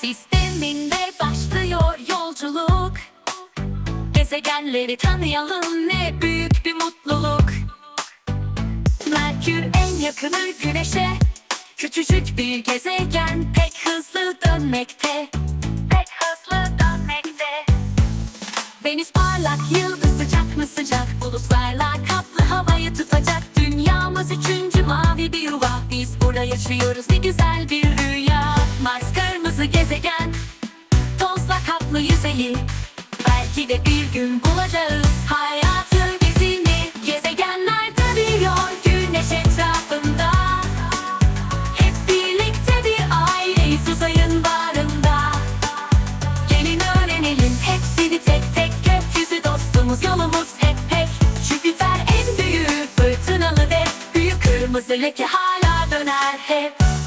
sisteminde başlıyor yolculuk. Gezegenleri tanıyalım ne büyük bir mutluluk. Merkür en yakını güneşe Küçücük bir gezegen pek hızlı dönmekte. Pek hızlı dönmekte. Venüs parlak, yıldız sıcak mı sıcak? Bulutlarla kaplı havayı tutacak. Dünyamız üçüncü mavi bir yuva Biz burada yaşıyoruz ne güzel bir rüya. Mars kırmızı gezegen. Tozla kaplı yüzeyi Belki de bir gün bulacağız Hayatı bizimle Gezegenler dönüyor güneş etrafında. Hep birlikte bir aileyiz uzayın barında Gelin öğrenelim hepsini tek tek. Gökyüzü dostumuz yolumuz hep hep. Jüpiter en büyüğü fırtınalı dev Büyük kırmızı leke hala döner hep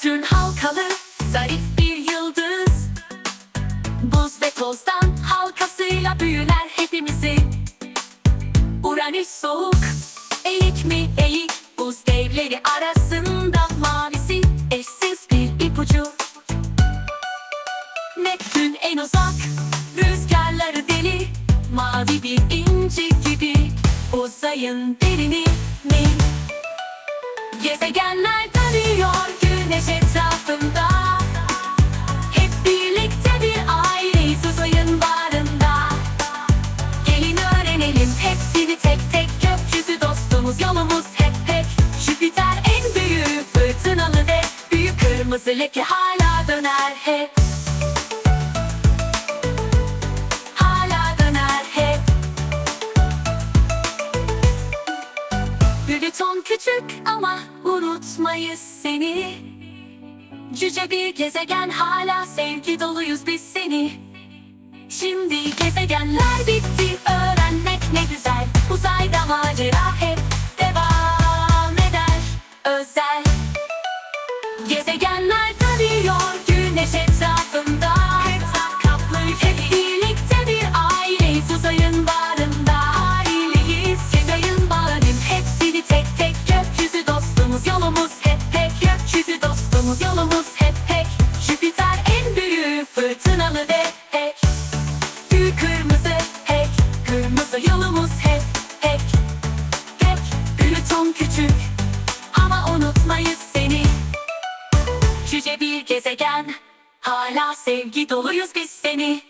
Satürn halkalı zarif bir yıldız. Buz ve tozdan halkasıyla büyüler hepimizi. Uranüs soğuk, eğik mi eğik? Buz devleri arasında mavisi eşsiz bir ipucu. Neptün en uzak, rüzgarları deli. Mavi bir inci gibi uzayın derini. Mi? Gezegenler dönüyor güneş etrafında. Hep birlikte bir aileyiz uzayın barında Gelin öğrenelim hepsini tek tek. Gökyüzü dostumuz yolumuz hep hep. Jüpiter en büyüğü fırtınalı Büyük kırmızı leke Hala döner hep. Plüton küçük ama unutmayız seni Cüce bir gezegen hala sevgi doluyuz biz seni. Şimdi gezegenler bitti öğrenmek ne güzel. Uzayda macera hep devam eder. Özel Gezegenler dönüyor güneş etrafında. Kaplı Hep birlikte bir aileyiz uzayın bağrında. Aileyiz gezayın bağrım hepsini tek tek Gökyüzü dostumuz yolumuz hep hep Gökyüzü dostumuz yolumuz yolumuz hep hek Hek Plüton küçük Ama unutmayız seni. Cüce bir gezegen Hala sevgi doluyuz biz seni